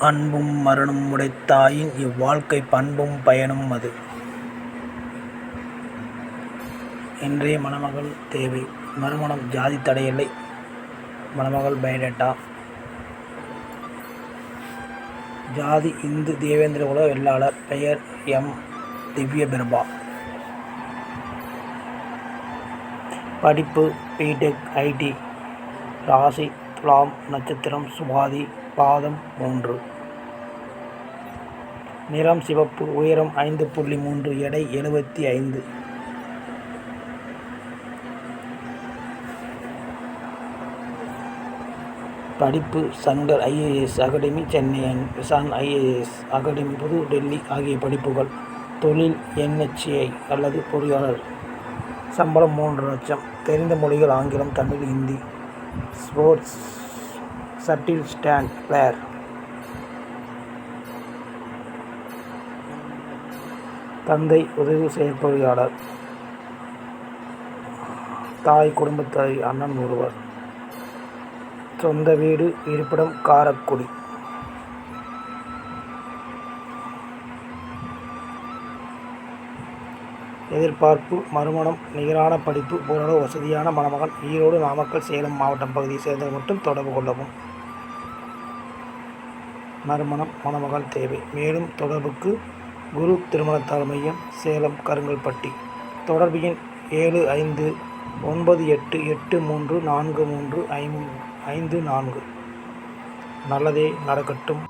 அன்பும் மரணம் உடைத்தாயின் இவ்வாழ்க்கை பண்பும் பயனும் அது. இன்றைய மணமகள் தேவை மறுமணம் ஜாதி தடையில்லை மணமகள் பயோடேட்டா ஜாதி இந்து தேவேந்திரகுல வெள்ளாளர் பெயர் எம். திவ்யபிரபா படிப்பு பிடெக் ஐடி ராசி துலாம் நட்சத்திரம் சுவாதி பாதம் மூன்று. நிறம் சிவப்பு உயரம் ஐந்து புள்ளி மூன்று எடை எழுபத்தி ஐந்து. படிப்பு Shankar IAS Academy Chennai Vision IAS Academy புது டெல்லி ஆகிய படிப்புகள். தொழில் என்ஹெச்ஏ அல்லது பொறியாளர். சம்பளம் மூன்று லட்சம். தெரிந்த மொழிகள் ஆங்கிலம் Tamil Hindi sports shuttle stand player. தந்தை உதவி செயற்பொறியாளர் தாய் குடும்பத்தாய் அண்ணன் ஒருவர். சொந்த வீடு இருப்பிடம் காரக்குடி. எதிர்பார்ப்பு மறுமணம் நிகரான படிப்பு ஓரளவு வசதியான மணமகன் ஈரோடு நாமக்கல் சேலம் மாவட்டம் பகுதியை சேர்ந்தவர் மட்டும் தொடர்பு கொள்ளவும். மறுமணம் மணமகள் தேவை. மேலும் தொடர்புக்கு குரு திருமணத்தால் மையம் சேலம் கருங்கல்பட்டி. தொடர்பு எண் ஏழு ஐந்து ஒன்பது எட்டு எட்டு மூன்று நான்கு மூன்று ஐந்து நான்கு. நல்லதே நடக்கட்டும்.